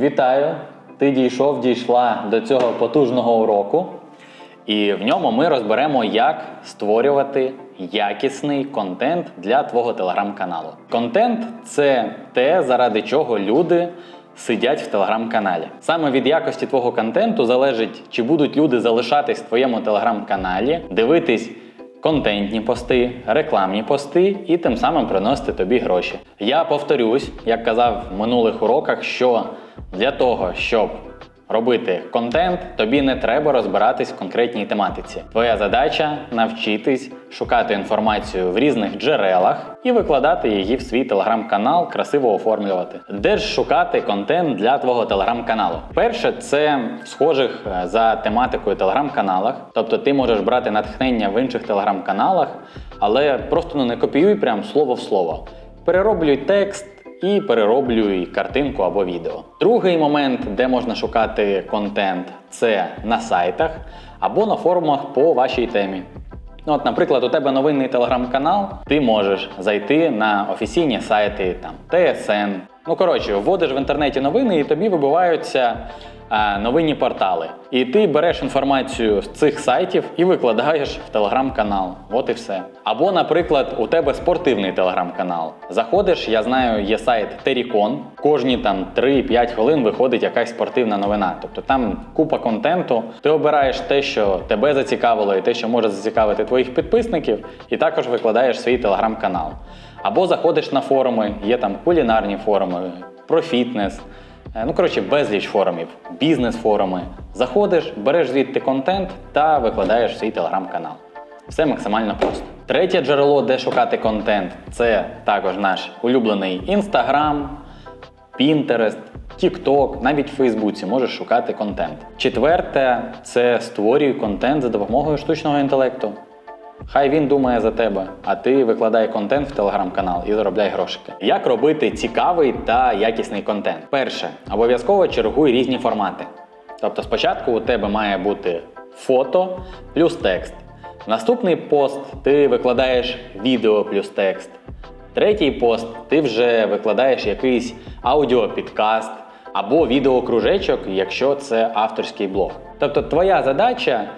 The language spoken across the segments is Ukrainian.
Вітаю! Ти дійшов, дійшла до цього потужного уроку. І в ньому ми розберемо, як створювати якісний контент для твого телеграм-каналу. Контент це те, заради чого люди сидять в телеграм-каналі. Саме від якості твого контенту залежить, чи будуть люди залишатись в твоєму телеграм-каналі, дивитись контентні пости, рекламні пости і тим самим приносити тобі гроші. Я повторюсь, як казав в минулих уроках, що для того, щоб робити контент, тобі не треба розбиратись в конкретній тематиці. Твоя задача навчитись шукати інформацію в різних джерелах і викладати її в свій телеграм-канал, красиво оформлювати. Де ж шукати контент для твого телеграм-каналу? Перше, це в схожих е, за тематикою телеграм-каналах. Тобто ти можеш брати натхнення в інших телеграм-каналах, але просто ну, не копіюй прям слово в слово. Перероблюй текст і перероблюй картинку або відео. Другий момент, де можна шукати контент, це на сайтах або на форумах по вашій темі. Ну, от, наприклад, у тебе новинний телеграм-канал, ти можеш зайти на офіційні сайти там ТСН. Ну коротше, вводиш в інтернеті новини, і тобі вибиваються е, новинні портали. І ти береш інформацію з цих сайтів і викладаєш в телеграм-канал. От і все. Або, наприклад, у тебе спортивний телеграм-канал. Заходиш, я знаю, є сайт Tericon. Кожні там 3-5 хвилин виходить якась спортивна новина. Тобто там купа контенту. Ти обираєш те, що тебе зацікавило, і те, що може зацікавити твоїх підписників, і також викладаєш свій телеграм-канал. Або заходиш на форуми, є там кулінарні форуми, про фітнес. Е, Ну, коротше, безліч форумів, бізнес-форуми. Заходиш, береш звідти контент та викладаєш свій телеграм-канал. Все максимально просто. Третє джерело, де шукати контент, це також наш улюблений Instagram, Pinterest, TikTok, навіть в Фейсбуці можеш шукати контент. Четверте це створюй контент за допомогою штучного інтелекту. Хай він думає за тебе, а ти викладай контент в телеграм-канал і заробляй грошики. Як робити цікавий та якісний контент? Перше, обов'язково чергуй різні формати. Тобто, спочатку у тебе має бути фото плюс текст. Наступний пост ти викладаєш відео плюс текст. Третій пост ти вже викладаєш якийсь аудіопідкаст або відеокружечок, якщо це авторський блог. Тобто, твоя задача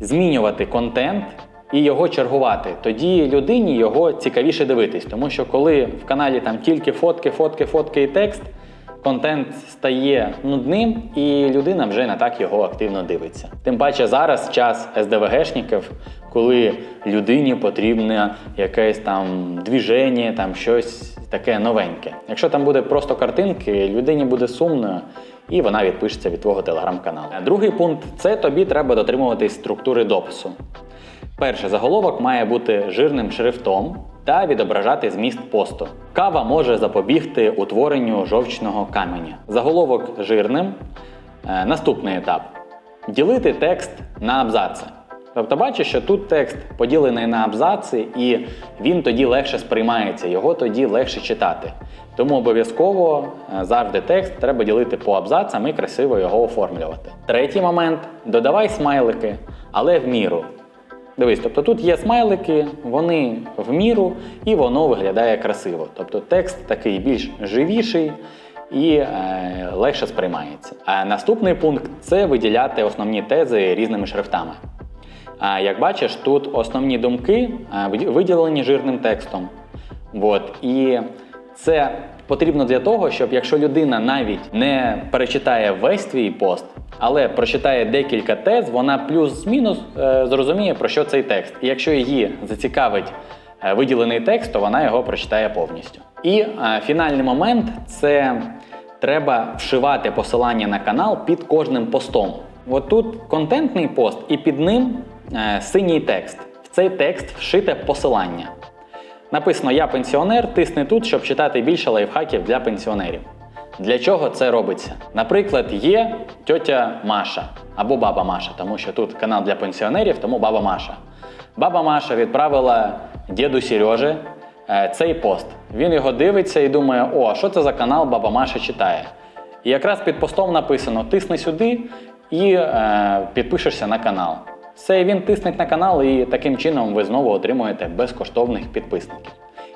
змінювати контент і його чергувати. Тоді людині його цікавіше дивитись, тому що коли в каналі там тільки фотки, фотки, фотки і текст, контент стає нудним, і людина вже не так його активно дивиться. Тим паче зараз час СДВГшників, коли людині потрібне якесь там двіження, там щось таке новеньке. Якщо там буде просто картинки, людині буде сумно. І вона відпишеться від твого телеграм-каналу. Другий пункт це тобі треба дотримуватись структури допису. Перше, заголовок має бути жирним шрифтом та відображати зміст посту. Кава може запобігти утворенню жовчного каменя. Заголовок жирним. Е, наступний етап ділити текст на абзаци. Тобто бачиш, що тут текст поділений на абзаци, і він тоді легше сприймається, його тоді легше читати. Тому обов'язково е, завжди текст треба ділити по абзацам і красиво його оформлювати. Третій момент додавай смайлики, але в міру. Дивись, тобто тут є смайлики, вони в міру і воно виглядає красиво. Тобто текст такий більш живіший і е, легше сприймається. А наступний пункт це виділяти основні тези різними шрифтами. А як бачиш, тут основні думки е, виділені жирним текстом. От. І це потрібно для того, щоб якщо людина навіть не перечитає весь твій пост, але прочитає декілька тез, вона плюс-мінус е, зрозуміє, про що цей текст. І якщо її зацікавить е, виділений текст, то вона його прочитає повністю. І е, фінальний момент це треба вшивати посилання на канал під кожним постом. От тут контентний пост, і під ним е, синій текст. В цей текст вшите посилання. Написано Я пенсіонер, тисни тут, щоб читати більше лайфхаків для пенсіонерів. Для чого це робиться? Наприклад, є тьотя Маша або баба Маша, тому що тут канал для пенсіонерів, тому баба Маша. Баба Маша відправила діду Сережі е, цей пост. Він його дивиться і думає: о, що це за канал баба Маша читає? І якраз під постом написано: тисни сюди і е, підпишешся на канал. Все, він тиснеть на канал, і таким чином ви знову отримуєте безкоштовних підписників.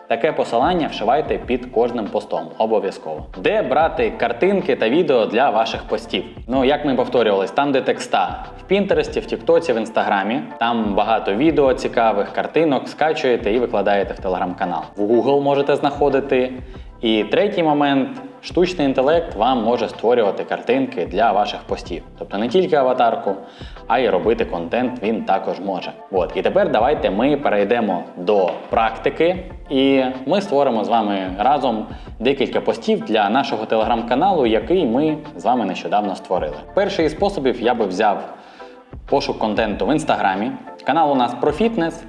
Таке посилання вшивайте під кожним постом, обов'язково. Де брати картинки та відео для ваших постів? Ну, як ми повторювались, там, де текста. В Пінтересті, в Тіктоці, в Інстаграмі. Там багато відео цікавих, картинок, скачуєте і викладаєте в телеграм-канал. В Google можете знаходити. І третій момент штучний інтелект вам може створювати картинки для ваших постів. Тобто не тільки аватарку, а й робити контент він також може. От і тепер давайте ми перейдемо до практики, і ми створимо з вами разом декілька постів для нашого телеграм-каналу, який ми з вами нещодавно створили. Перший із способів я би взяв пошук контенту в інстаграмі. Канал у нас про фітнес,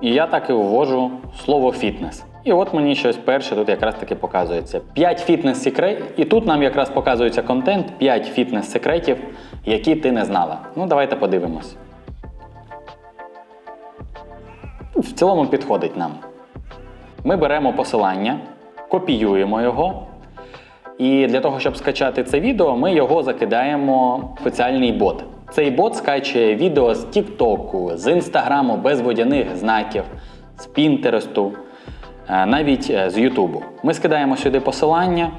і я так і ввожу слово фітнес. І от мені щось перше тут якраз таки показується. 5 фітнес секретів. І тут нам якраз показується контент 5 фітнес секретів, які ти не знала. Ну, давайте подивимось. В цілому підходить нам. Ми беремо посилання, копіюємо його. І для того, щоб скачати це відео, ми його закидаємо в спеціальний бот. Цей бот скачує відео з Тіктоку, з Інстаграму без водяних знаків, з Пінтересту, навіть е, з Ютубу. Ми скидаємо сюди посилання,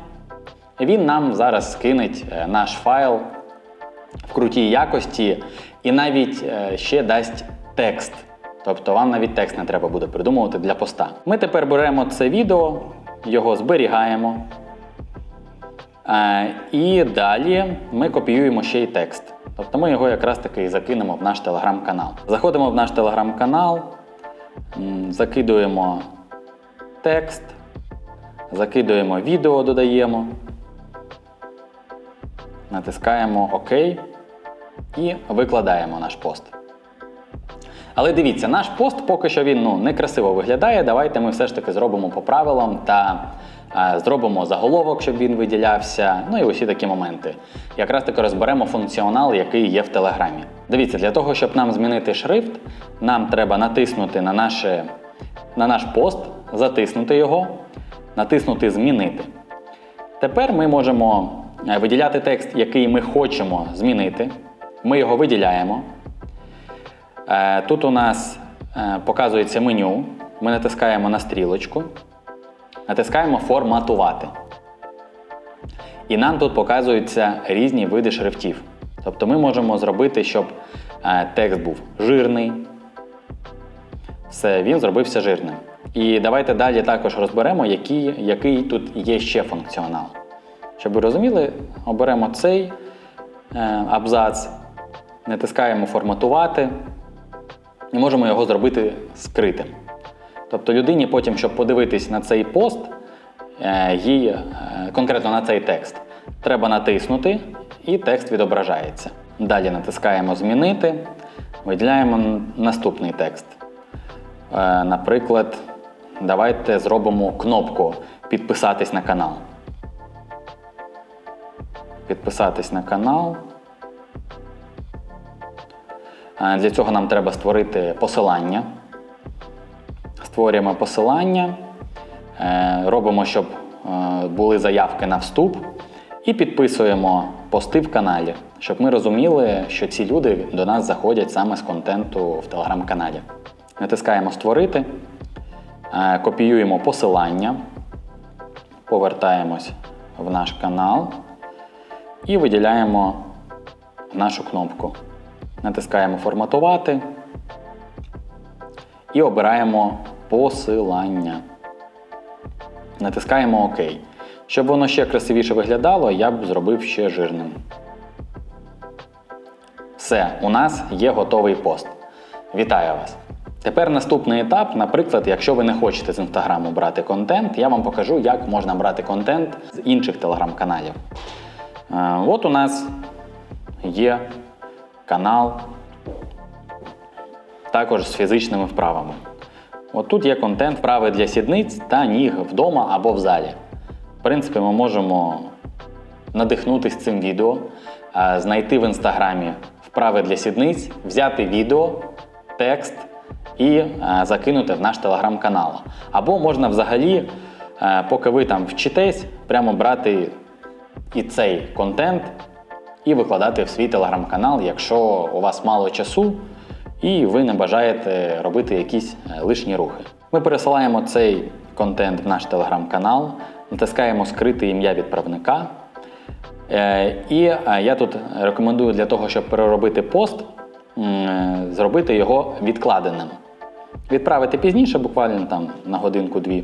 він нам зараз скинеть е, наш файл в крутій якості і навіть е, ще дасть текст. Тобто вам навіть текст не треба буде придумувати для поста. Ми тепер беремо це відео, його зберігаємо. Е, І далі ми копіюємо ще й текст. Тобто ми його якраз таки закинемо в наш телеграм-канал. Заходимо в наш телеграм-канал, закидуємо текст, закидуємо відео, додаємо, натискаємо ОК і викладаємо наш пост. Але дивіться, наш пост поки що він ну, некрасиво виглядає. Давайте ми все ж таки зробимо по правилам та е, зробимо заголовок, щоб він виділявся. Ну і усі такі моменти. Якраз таки розберемо функціонал, який є в Телеграмі. Дивіться, для того, щоб нам змінити шрифт, нам треба натиснути на, наше, на наш пост, затиснути його, натиснути Змінити. Тепер ми можемо е, виділяти текст, який ми хочемо змінити. Ми його виділяємо. Е, Тут у нас е, показується меню. Ми натискаємо на стрілочку, натискаємо Форматувати. І нам тут показуються різні види шрифтів. Тобто ми можемо зробити, щоб текст був жирний. Все, він зробився жирним. І давайте далі також розберемо, який, який тут є ще функціонал. Щоб ви розуміли, оберемо цей е, абзац, натискаємо форматувати і можемо його зробити скритим. Тобто людині потім, щоб подивитись на цей пост, е, їй е, конкретно на цей текст, треба натиснути, і текст відображається. Далі натискаємо Змінити, виділяємо наступний текст. Е, Наприклад, давайте зробимо кнопку Підписатись на канал. Підписатись на канал. Е, Для цього нам треба створити посилання. Створюємо посилання, е, робимо, щоб були заявки на вступ, і підписуємо пости в каналі, щоб ми розуміли, що ці люди до нас заходять саме з контенту в телеграм-каналі. Натискаємо Створити, е, копіюємо посилання, повертаємось в наш канал і виділяємо нашу кнопку. Натискаємо Форматувати і обираємо посилання. Натискаємо ОК. Щоб воно ще красивіше виглядало, я б зробив ще жирним. Все, у нас є готовий пост. Вітаю вас! Тепер наступний етап, наприклад, якщо ви не хочете з інстаграму брати контент, я вам покажу, як можна брати контент з інших телеграм-каналів. Е, От у нас є канал також з фізичними вправами. От тут є контент вправи для сідниць та ніг вдома або в залі. В принципі, ми можемо надихнутися цим відео, е, знайти в інстаграмі вправи для сідниць, взяти відео, текст і е, закинути в наш телеграм-канал. Або можна взагалі, е, поки ви там вчитесь, прямо брати і цей контент і викладати в свій телеграм-канал, якщо у вас мало часу і ви не бажаєте робити якісь е, лишні рухи. Ми пересилаємо цей контент в наш телеграм-канал, натискаємо скрите ім'я відправника. І я тут рекомендую для того, щоб переробити пост, зробити його відкладеним. Відправити пізніше, буквально там на годинку-дві.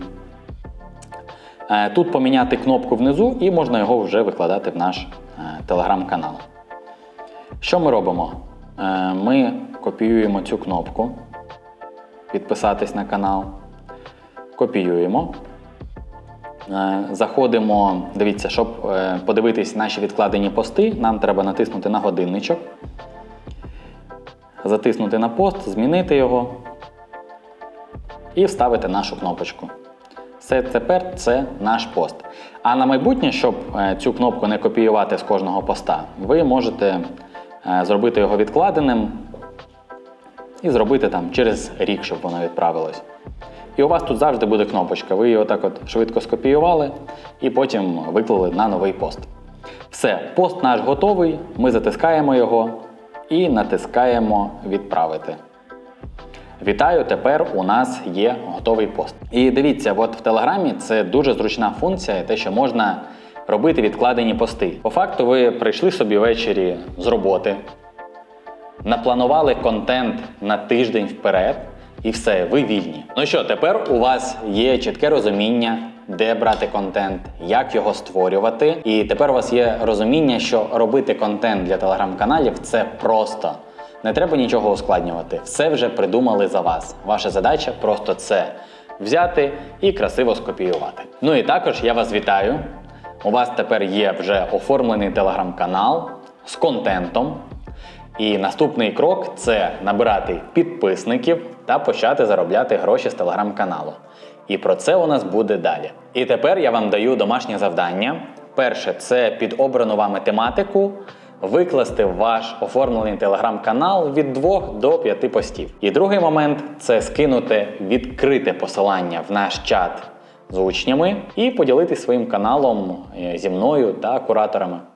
Е, Тут поміняти кнопку внизу і можна його вже викладати в наш е, телеграм-канал. Що ми робимо? Е, Ми копіюємо цю кнопку, підписатись на канал. Копіюємо. Заходимо, дивіться, щоб подивитись наші відкладені пости, нам треба натиснути на годинничок, затиснути на пост, змінити його і вставити нашу кнопочку. Все тепер це наш пост. А на майбутнє, щоб е, цю кнопку не копіювати з кожного поста, ви можете е, зробити його відкладеним і зробити там через рік, щоб воно відправилось. І у вас тут завжди буде кнопочка. Ви її отак от швидко скопіювали і потім виклали на новий пост. Все, пост наш готовий. Ми затискаємо його і натискаємо Відправити. Вітаю! Тепер у нас є готовий пост. І дивіться, от в Телеграмі це дуже зручна функція, те, що можна робити відкладені пости. По факту, ви прийшли собі ввечері з роботи, напланували контент на тиждень вперед, і все, ви вільні. Ну що, тепер у вас є чітке розуміння, де брати контент, як його створювати. І тепер у вас є розуміння, що робити контент для телеграм-каналів це просто. Не треба нічого ускладнювати. Все вже придумали за вас. Ваша задача просто це взяти і красиво скопіювати. Ну і також я вас вітаю. У вас тепер є вже оформлений телеграм-канал з контентом. І наступний крок це набирати підписників та почати заробляти гроші з телеграм-каналу. І про це у нас буде далі. І тепер я вам даю домашнє завдання. Перше це під обрану вами тематику викласти ваш оформлений телеграм-канал від 2 до 5 постів. І другий момент це скинути відкрите посилання в наш чат з учнями і поділитися своїм каналом е, зі мною та кураторами.